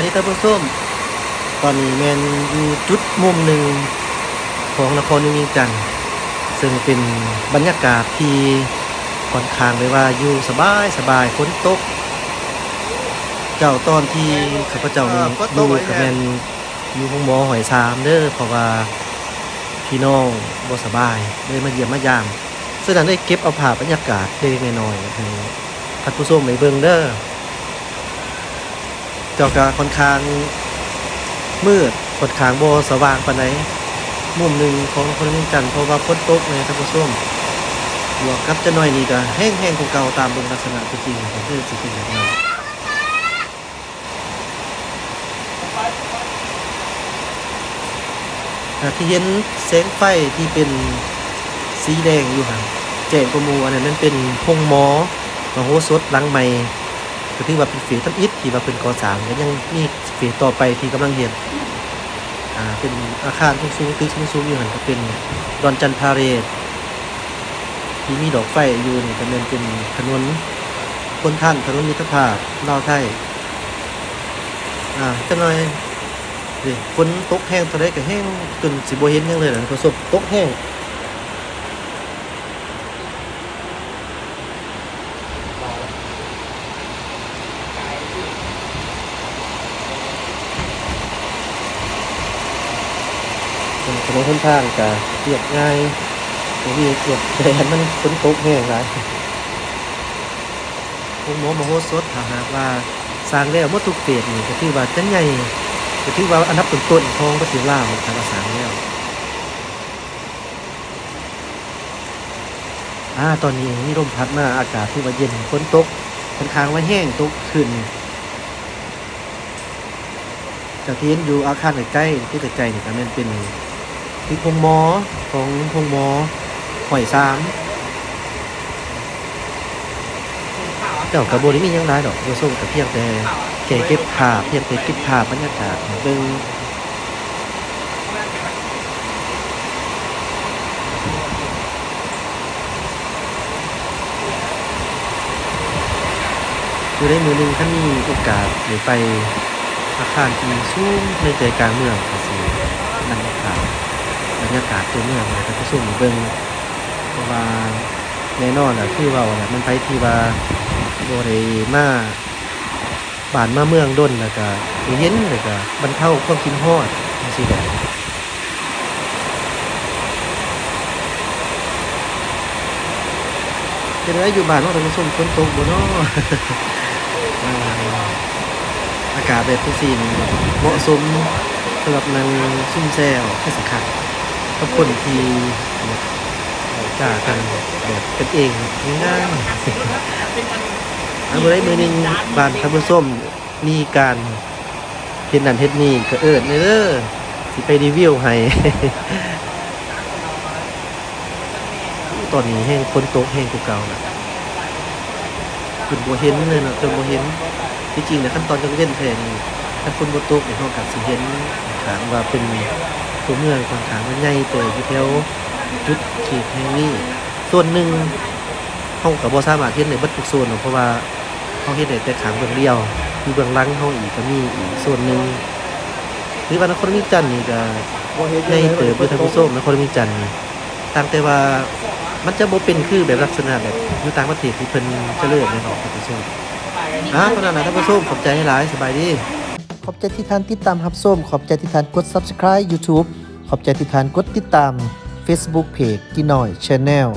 ายดีท่านผู้ชมตอนนี้แมนอยู่จุดมุมหนึ่งของนครนิมิตรจันซึ่งเป็นบรรยากาศที่ค่อนข้างเลยว่าอยู่สบายสบายฝนตก เจ้าตอนที่ข้าพเจ้านี่อยู่กับแมนอยู่ห้องหมอหอยสามเด้อเพราะว่าพี่น้องบ่สบายเลยมาเยี่ยมมายามซึ่งนั้นได้เก็บเอาภาพบรรยากาศเล็กๆน้อยให้ท่านผู้ชมไปเบิ่งเด้อ เจ้าก็ค่อนข้างมืดค่อนข้างโบสว่างปานใดมุมหนึ่งของคนนิจันทร์เพราะว่าฝนตกเลยท่านผู้ชมบวกกับจะน้อยนี่ก็แห้งๆกว่าเก่าตามเบิ่งลักษณะจริงๆก็คือสิเป็นแบบนั้นอ่าที่เห็นแสงไฟที่เป็นสีแดงอยู่ห่างแจ้งกว่าหมู่อันนั้นมันเป็นพงหมอมโหสถหลังใหม่ ก็ถือว่าเป็นฝีทับอิฐที่ว่าเป็นกอสามก็ยังมีฝีต่อไปที่กำลังเห็นอ่าเป็นอาคารสูงๆตึกสูงๆอยู่หันก็เป็นดอนจันทาเรศที่มีดอกไฟอยู่นี่ก็เป็นเป็นถนนคนท่านถนนมิตรภาพลาวไทยอ่าจังหน่อยดิฝนตกแห้งตอนใดก็แห้งจนสิบ่เห็นหยังเลยนะประสบตกแห้ง ถนนคนทางก็เรียบง่ายบางทีเกียบแต่มันฝนตกแห้งหลายพวกหมอมโหสถถาหากว่าสร้างแล้วมดทุกเฟสนี่ก็ถือว่าจังใหญ่ก็ถือว่าอันดับต้นๆของประเทศลาวถ้าว่าสร้างแล้วอ่าตอนนี้มีลมพัดมาอากาศที่ว่าเย็นฝนตกค่อนข้างว่าแห้งตกขึ้นจากที่เห็นอยู่อาคารใกล้ๆที่ใกล้ๆนี่ก็แม่นเป็น ที่พงหมอของพงหมอหอยสามเจ้ากระโบนี้มียังไรดอกโยส้มแต่เพียงแต่แค่เก็บภาพเพียงแต่เก็บภาพบรรยากาศให้เบิ่งอยู่ในมือหนึ่งถ้ามีโอกาสหรือไปอาคารที่สูงในใจกลางเมืองก็สิ รยากาศตัวเมืองเนี่ยก็สุ่มเบิ่งเพราะว่าแน่นอนอะคือว่าเนี่ยมันไปที่ว่าโบ่ได้มาบ้านมาเมืองด้นแล้วก็เห็นแล้วก็บรรเทาความคิดฮอดจังซี่แหละเป็นไรอยู่บ้านเนาะท่านผู้ชมฝนตกบ่เนาะอากาศแบบจังซี่นี่เหมาะสมสำหรับนางซุ่มแซวให้สังคั ญกับคนที่จ่ากันแบบกันเองง่ายๆอันเมื่อไรมือนึงบานทับส้มมีการเฮ็ดนั่นเฮ็ดนี่ก็เอิดเด้อสิไปรีวิวให้ตอนนี้แห้งฝนโตกแห้งกว่าเก่าน่ะจนบ่เห็นเลยเนาะจนบ่เห็นที่จริงเนี่ขั้นตอนจังเว้นแทนนี่ถ้าฝนบ่ตกเนี่ยเฮาก็สิเห็นถามว่าเป็น ตัวเมืองค่อนข้างว่าใหญ่เติบอยู่แถวจุดเขตแห่งนี้ส่วนหนึ่งเฮาก็บ่สามารถเฮ็ดได้เบิดทุกส่วนหรอกเพราะว่าเฮาเฮ็ดได้แต่ขางเบื้องเดียวอยู่เบื้องหลังเฮาอีกก็มีอีกส่วนหนึ่งหรือว่านครมิจันนี่ก็ในเติบอยู่ทางผู้ชมนครมิจันนี่ต่างแต่ว่ามันจะบ่เป็นคือแบบลักษณะแบบอยู่ต่างประเทศที่เพิ่นเจริญแน่นอนท่านผู้ชมอะเท่านั้นนะท่านผู้มขอบใจหลายสบายดี ขอบใจที่ท่านติดตามรับส้มขอบใจที่ท่านกด subscribe YouTube ขอบใจที่ท่านกดติดตาม Facebook Page กินหน่อย Channel